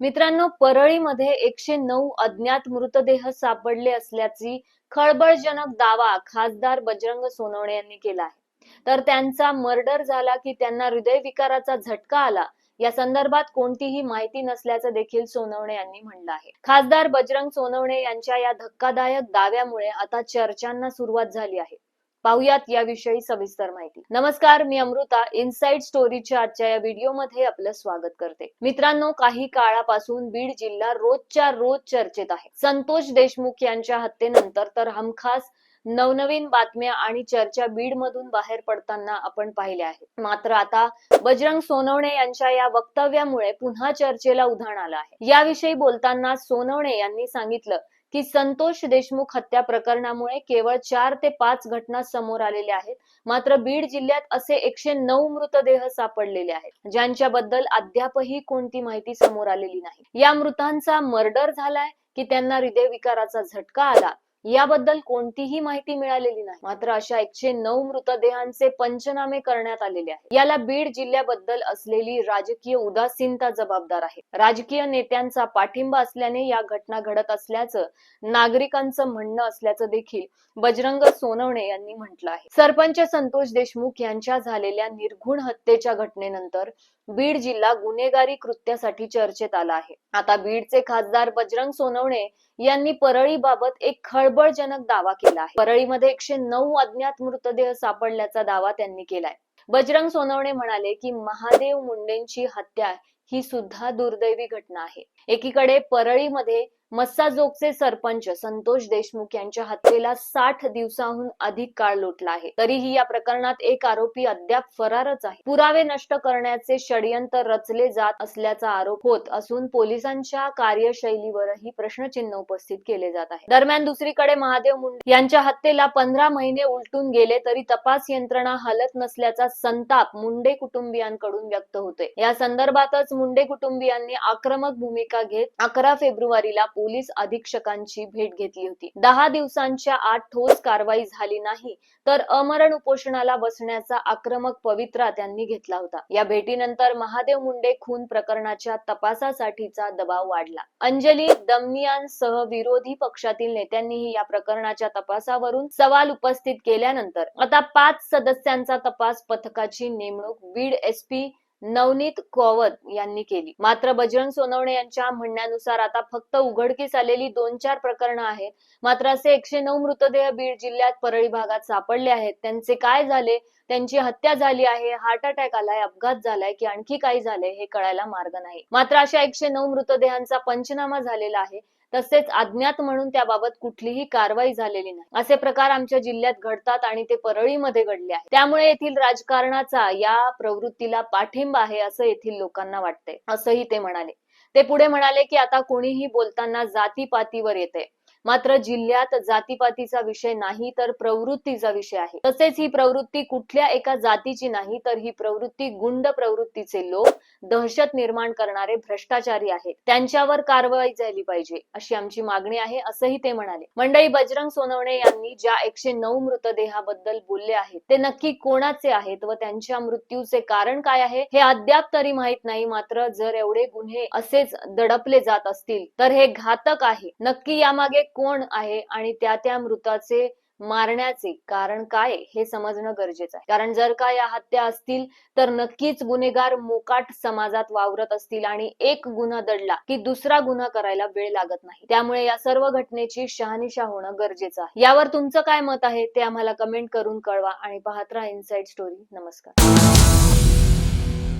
मित्रांनो परळीमध्ये एकशे नऊ अज्ञात मृतदेह सापडले असल्याची खळबळजनक दावा खासदार बजरंग सोनवणे यांनी केला आहे. तर त्यांचा मर्डर झाला की त्यांना हृदयविकाराचा झटका आला या संदर्भात कोणतीही माहिती नसल्याचं देखील सोनवणे यांनी म्हणलं आहे. खासदार बजरंग सोनवणे यांच्या या धक्कादायक दाव्यामुळे आता चर्चांना सुरुवात झाली आहे. पाहुयात याविषयी सविस्तर माहिती. नमस्कार मी अमृता. इनसाइड स्टोरीच्या आजच्या या व्हिडिओमध्ये आपलं स्वागत करते. मित्रांनो काही काळापासून बीड जिल्हा रोजच्या रोज चर्चेत आहे. संतोष देशमुख यांच्या हत्येनंतर तर हमखास नवनवीन बातम्या आणि चर्चा बीड मधून बाहेर पडताना आपण पाहिल्या आहेत मात्र आता बजरंग सोनवणे यांच्या या वक्तव्यामुळे पुन्हा चर्चेला उधाण आलं आहे. याविषयी बोलताना सोनवणे यांनी सांगितलं की संतोष देशमुख हत्या प्रकरणामुळे केवळ चार ते पाच घटना समोर आलेल्या आहेत. मात्र बीड जिल्ह्यात असे एकशे नऊ मृतदेह सापडलेले आहेत. ज्यांच्याबद्दल अद्यापही कोणती माहिती समोर आलेली नाही. या मृतांचा मर्डर झालाय की त्यांना हृदयविकाराचा झटका आला? याबद्दल कोणतीही माहिती मिळालेली नाही. मात्र अशा एकशे नऊ मृतदेहांचे पंचनामे करण्यात आलेले आहेत. याला बीड जिल्ह्याबद्दल असलेली राजकीय उदासीनता जबाबदार आहे. राजकीय नेत्यांचा पाठिंबा असल्याने या घटना घडत असल्याचं नागरिकांचं म्हणणं असल्याचं देखील बजरंग सोनवणे यांनी म्हटलं आहे. सरपंच संतोष देशमुख यांच्या झालेल्या निर्घुण हत्येच्या घटनेनंतर बीड जिल्हा गुन्हेगारी कृत्यासाठी चर्चेत आला आहे. आता बीडचे खासदार बजरंग सोनवणे यांनी परळीबाबत एक खळबळजनक दावा केला आहे. परळीमध्ये एकशे नऊ अज्ञात मृतदेह सापडल्याचा दावा त्यांनी केलाय. बजरंग सोनवणे म्हणाले की महादेव मुंडेंची हत्या ही सुद्धा दुर्दैवी घटना आहे. एकीकडे परळीमध्ये मस्साजोगचे सरपंच संतोष देशमुख यांच्या हत्येला साठ दिवसाहून अधिक काळ लोटला आहे. तरीही या प्रकरणात एक आरोपी अद्याप फरारच आहे. पुरावे नष्ट करण्याचे षडयंत्र रचले जात असल्याचा आरोप होत असून पोलिसांच्या कार्यशैलीवरही प्रश्नचिन्ह उपस्थित केले जात आहे. दरम्यान दुसरीकडे महादेव मुंडे यांच्या हत्येला पंधरा महिने उलटून गेले तरी तपास यंत्रणा हलत नसल्याचा संताप मुंडे कुटुंबियांकडून व्यक्त होतोय. या संदर्भातच मुंडे कुटुंबियांनी आक्रमक भूमिका घेत अकरा फेब्रुवारीला पोलीस अधीक्षकांची भेट घेतली होती. दहा दिवसांच्या आत ठोस कारवाई झाली नाही तर अमरण उपोषणाला बसण्याचा आक्रमक पवित्रा त्यांनी घेतला होता. या भेटीनंतर महादेव मुंडे खून प्रकरणाच्या तपासासाठीचा दबाव वाढला. अंजली दमनियांसह विरोधी पक्षातील नेत्यांनीही या प्रकरणाच्या तपासावरून सवाल उपस्थित केल्यानंतर आता पाच सदस्यांचा तपास पथकाची नेमणूक बीड एसपी नवनीत कौवत यांनी केली. मात्र बजरंग सोनवणे यांच्या म्हणण्यानुसार आता फक्त उघडकीस आलेली दोन चार प्रकरणं आहेत. मात्र असे एकशे नऊ मृतदेह बीड जिल्ह्यात परळी भागात सापडले आहेत. त्यांचे काय झाले? त्यांची हत्या झाली आहे. हार्ट अटॅक आलाय अपघात झालाय की आणखी काय झालंय हे कळायला मार्ग नाही. मात्र अशा एकशे नऊ मृतदेहांचा पंचनामा झालेला आहे. तसेच अज्ञात म्हणून त्याबाबत कुठलीही कारवाई झालेली नाही. असे प्रकार आमच्या जिल्ह्यात घडतात आणि ते परळीमध्ये घडले आहे त्यामुळे येथील राजकारणाचा या प्रवृत्तीला पाठिंबा आहे असं येथील लोकांना वाटतंय. असंही ते म्हणाले. ते पुढे म्हणाले की आता कोणीही बोलताना जातीपातीवर येते मात्र जिल्ह्यात जातीपातीचा विषय नाही तर प्रवृत्तीचा विषय आहे. तसेच ही प्रवृत्ती कुठल्या एका जातीची नाही तर ही प्रवृत्ती गुंड प्रवृत्तीचे लोक दहशत निर्माण करणारे भ्रष्टाचारी आहेत. त्यांच्यावर कारवाई झाली पाहिजे अशी आमची मागणी आहे असंही ते म्हणाले. मंडई बजरंग सोनवणे यांनी ज्या एकशे नऊ मृतदेहाबद्दल बोलले आहेत ते नक्की कोणाचे आहेत व त्यांच्या मृत्यूचे कारण काय आहे हे अद्याप तरी माहीत नाही. मात्र जर एवढे गुन्हे असेच दडपले जात असतील तर हे घातक आहे. नक्की यामागे कोण आहे आणि त्या त्या मृताचे मारण्याचे कारण काय हे समजणं गरजेचं आहे. कारण जर का या हत्या असतील तर नक्कीच गुन्हेगार मोकाट समाजात वावरत असतील आणि एक गुन्हा दडला की दुसरा गुन्हा करायला वेळ लागत नाही. त्यामुळे या सर्व घटनेची शहानिशा होणं गरजेचं आहे. यावर तुमचं काय मत आहे ते आम्हाला कमेंट करून कळवा आणि पाहत राहा इनसाइड स्टोरी नमस्कार.